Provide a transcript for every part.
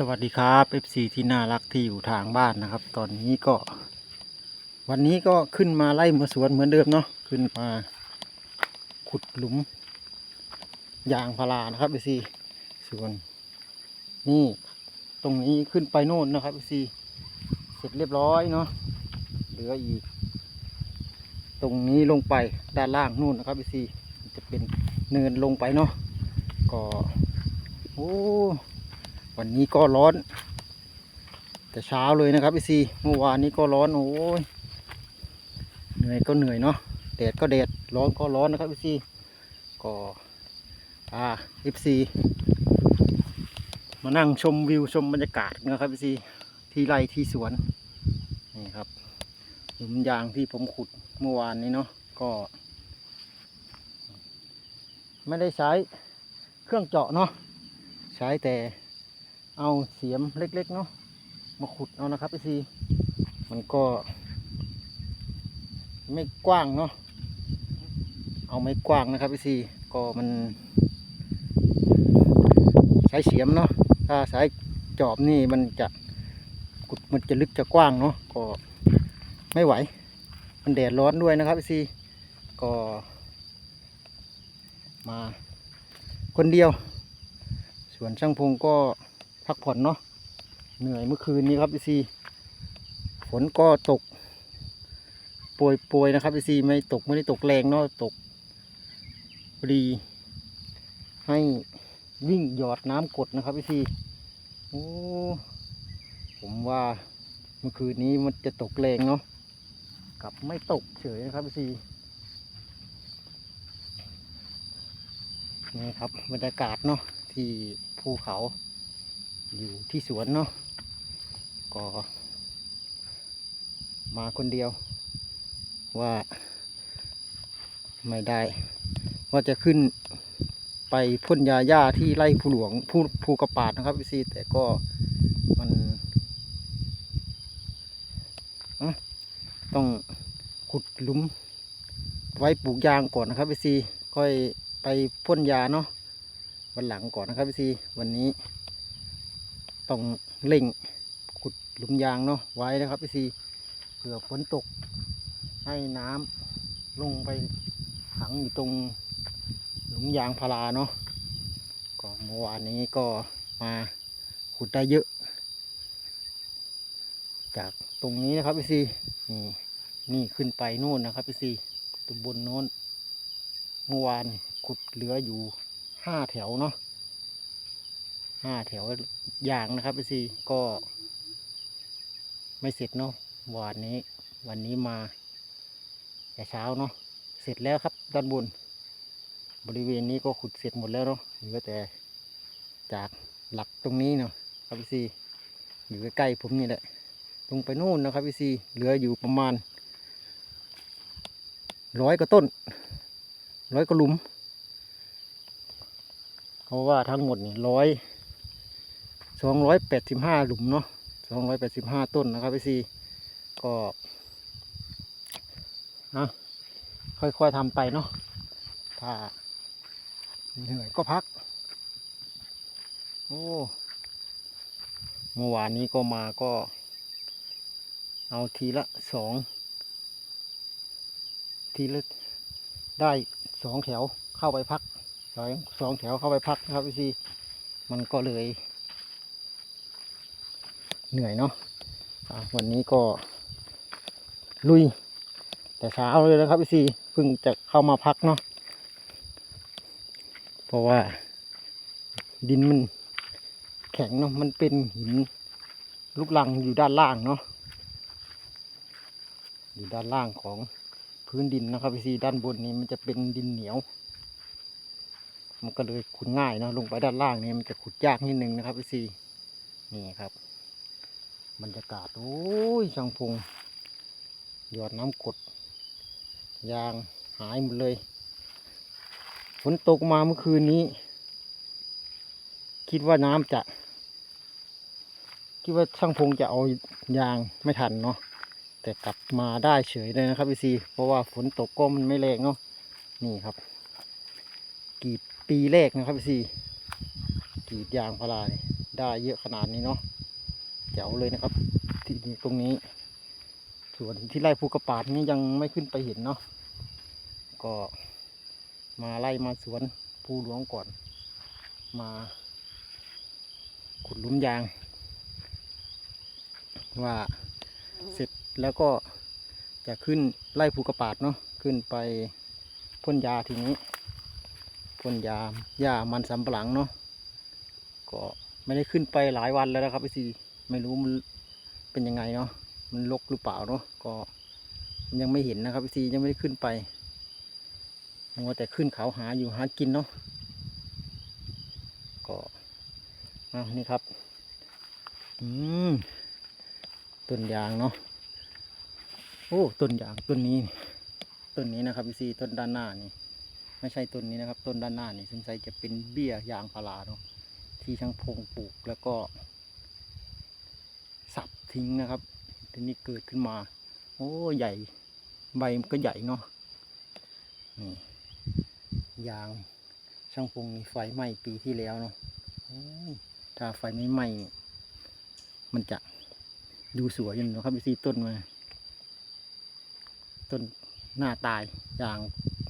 สวัสดีครับ FC ที่น่ารักที่อยู่ทางบ้านนะครับ ตอนนี้ก็ วันนี้ก็ขึ้นมาไล่มาสวนเหมือนเดิมเนาะขึ้นมา ขุดหลุม ยางพารานะครับ FC ส่วน นี่ ตรงนี้ขึ้นไปโน่นนะครับ FC เสร็จเรียบร้อยเนาะเหลืออีก ตรงนี้ลงไปด้านล่างนู่นนะครับ FC จะเป็นเนินลงไปเนาะก็โอ้ วันนี้ก็ร้อน แต่เช้าเลยนะครับพี่ซีเมื่อวานนี้ก็ร้อนโอ้ยเหนื่อยก็เหนื่อยเนาะแดดก็แดดร้อนก็ร้อนนะครับพี่ซีก็อ่าพี่ซีมานั่งชมวิวชมบรรยากาศนะครับพี่ซีที่ไร่ที่สวนนี่ครับหลุมยางที่ผมขุดเมื่อวานนี้เนาะก็ไม่ได้ใช้เครื่องเจาะเนาะใช้แต่ เอาเสียมเล็กๆเนาะมาขุดเอานะครับพี่ซีมันก็ ไม่กว้างเนาะเอาไม่กว้างนะครับพี่ซีก็มันใช้เสียมเนาะถ้าใช้จอบนี่มันจะขุดมันจะลึกจะกว้างเนาะก็ไม่ไหว มันแดดร้อนด้วยนะครับพี่ซีก็มาคนเดียว ส่วนช่างพงก็ พักผ่อนเนาะเหนื่อยเมื่อคืนนี้ครับพี่ซีฝนก็ตกโปรยๆนะครับพี่ซีไม่ตกไม่ได้ตกแรงเนาะตกพอดีให้วิ่งหยอดน้ำกดนะครับพี่ซีโอ้ผมว่าเมื่อคืนนี้มันจะตกแรงเนาะกลับไม่ตกเฉยนะครับพี่ซีนี่ครับบรรยากาศเนาะที่ภูเขา อยู่ที่สวนเนาะก็มาคนเดียวว่าไม่ได้ ว่าจะขึ้นไปพ่นยาหญ้าที่ไร่ภูหลวงภูภูกระปาดนะครับพี่ซีแต่ก็มันต้องขุดหลุมไว้ปลูกยางก่อนนะครับพี่ซีค่อยไปพ่นยาเนาะวันหลังก่อนนะครับพี่ซีวันนี้ ต้องเร่งขุดหลุมยางเนาะไว้นะครับพี่ซีเผื่อฝนตกให้น้ำลงไปขังอยู่ตรงหลุมยางพาราเนาะก็เมื่อวานนี้ก็มาขุดได้เยอะ จากตรงนี้นะครับพี่ซีนี่นี่ขึ้นไปโน่นนะครับพี่ซีตบนโน้นเมื่อวานขุดเหลืออยู่ห้าแถวเนาะ ห้าแถวยางนะครับพี่ซีก็ไม่เสร็จเนาะวันนี้ วันนี้มาแต่เช้าเนาะเสร็จแล้วครับด้านบน บริเวณนี้ก็ขุดเสร็จหมดแล้วเนาะเหลือแต่จากหลักตรงนี้เนาะครับพี่ซีอยู่ใกล้ๆผมนี่แหละลงไปนู่นนะครับพี่ซีเหลืออยู่ประมาณร้อยกว่าต้นร้อยกว่าหลุมเพราะว่าทั้งหมดนี่ร้อย สองร้อยแปดสิบห้าหลุมเนาะสองร้อยแปดสิบห้าต้นนะครับพี่ซีก็นะค่อยๆทำไปเนาะถ้าเหนื่อยก็พัก โอ้เมื่อวานนี้ก็มาก็ เอาทีละสองทีละได้สองแถวเข้าไปพักสองสองแถวเข้าไปพักนะครับพี่ซีมันก็เลย เหนื่อยเนาะะวันนี้ก็ลุย แต่เช้าเลยนะครับพี่ซีเพิ่งจะเข้ามาพักเนาะเพราะว่า ดินมันแข็งเนาะมันเป็นหินลูกลังอยู่ด้านล่างเนาะอยู่ด้านล่างของพื้นดินนะครับพี่ซีด้านบนนี้มันจะเป็นดินเหนียว มันก็เลยขุดง่ายเนาะลงไปด้านล่างนี่มันจะขุดยากนิดนึงนะครับพี่ซีนี่ครับ บรรยากาศ โอ้ยช่างพงหยอดน้ำกด ยางหายหมดเลย ฝนตกมาเมื่อคืนนี้ คิดว่าน้ำจะ คิดว่าช่างพงจะเอายางไม่ทันเนาะ แต่กลับมาได้เฉยเลยนะครับพี่ซี เพราะว่าฝนตกก็มันไม่แรงเนาะ นี่ครับ กีดปีแรกนะครับพี่ซี กีดยางพารานี่ได้เยอะขนาดนี้เนาะ จ๋วเลยนะครับ ที่นี่ตรงนี้ ส่วนที่ไร่ภูกระปาดนี่ยังไม่ขึ้นไปเห็นเนาะก็มาไล่มาสวนภูหลวงก่อน มาขุดลุมยาง ว่าเสร็จแล้วก็จะขึ้นไล่ภูกระปาดเนาะขึ้นไปพ่นยาทีนี้พ่นยาหญ้ามันสำปะหลังเนาะก็ไม่ได้ขึ้นไปหลายวันแล้วนะครับพี่ซี ไม่รู้มันเป็นยังไงเนาะมันลกหรือเปล่าเนาะก็ยังไม่เห็นนะครับพี่ซียังไม่ได้ขึ้นไปมัวแต่ขึ้นเขาหาอยู่หากินเนาะก็อะนี่ครับอืมต้นยางเนาะโอ้ต้นยางต้นนี้ต้นนี้นะครับพี่ซีต้นด้านหน้านี่ไม่ใช่ต้นนี้นะครับ ต้นด้านหน้านี่สงสัยจะเป็นเบี้ยยางพาราเนาะที่ช่างพงปลูกแล้วก็ ทิ้งนะครับทีนี้เกิดขึ้นมา โอ้ใหญ่ใบมันก็ใหญ่เนาะนี่ยางช่างพงนี่ไฟไหม้ปีที่แล้วเนาะถ้าไฟไม่ไหม้มันจะดูสวยอยู่นะครับพี่ซีต้นมา ต้นหน้าตายยาง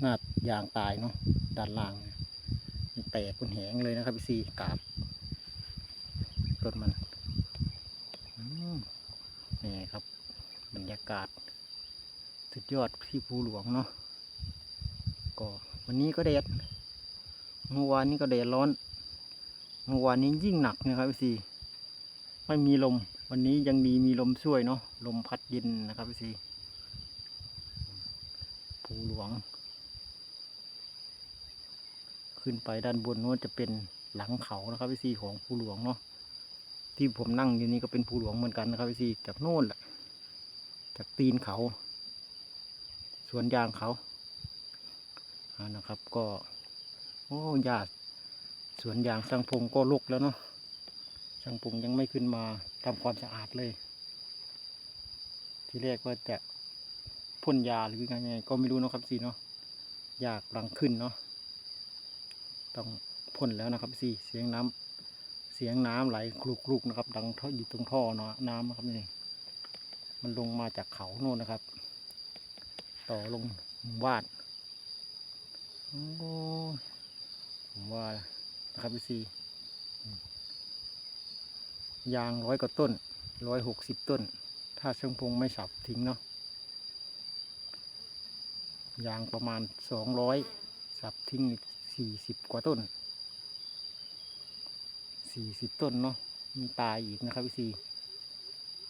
หน้ายางตายเนาะด้านล่าง มันแตกเป็นแหงเลยนะครับพี่ซีกาบต้นมัน นี่ครับ บรรยากาศ สุดยอดที่ภูหลวงเนาะก็วันนี้ก็แดดเมื่อวานนี้ก็แดดร้อน เมื่อวานนี้ยิ่งหนักนะครับพี่ซีไม่มีลม วันนี้ยังดีมีลมช่วยเนาะลมพัดเย็นนะครับพี่ซีภูหลวง ขึ้นไปด้านบนโน้นจะเป็นหลังเขานะครับพี่ซีของภูหลวงเนาะ ที่ผมนั่งอยู่นี่ก็เป็นภูหลวงเหมือนกันนะครับพี่ซีจากโน่นแหละจากตีนเขา สวนยางเขาอานะครับก็ โอ้ญาสวนยางสังพงก็ลุกแล้วเนาะช่างปรุงยังไม่ขึ้นมาทำความสะอาดเลย ทีแรกว่าจะพ่นยาหรือไง ก็ไม่รู้นะครับสีเนาะยากำลังขึ้นเนาะต้องพ่นแล้วนะครับสีเสียงน้ำ เสียงน้ำไหลคลุกๆนะครับ ดังท่ออยู่ตรงท่อเนาะน้ำนะครับนี่ มันลงมาจากเขาโน่นนะครับ ต่อลงหมู่บ้านโอ้ผมว่านะครับพี่ซียางร้อยกว่าต้นร้อยหกสิบต้น ถ้าช่างพงไม่สับทิ้งเนาะยางประมาณสองร้อยสับทิ้งสี่สิบกว่าต้น สี่สิบต้นเนาะมีตายอีกนะครับพี่ซี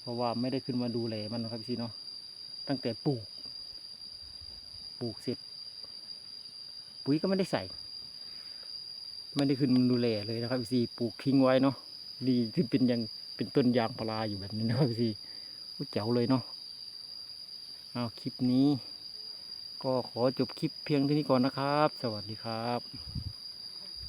เพราะว่าไม่ได้ขึ้นมาดูแลมันนะครับพี่ซีเนาะตั้งแต่ปลูก ปลูกเสร็จ ปุ๋ยก็ไม่ได้ใส่ ไม่ได้ขึ้นมาดูแลเลยนะครับพี่ซีปลูกทิ้งไว้เนาะดีที่เป็นยังเป็นต้นยางพาราอยู่แบบนี้นะครับพี่อุ๊ยเจ๋วเลยเนาะเอาคลิปนี้ ก็ขอจบคลิปเพียงเท่านี้ก่อนนะครับ สวัสดีครับ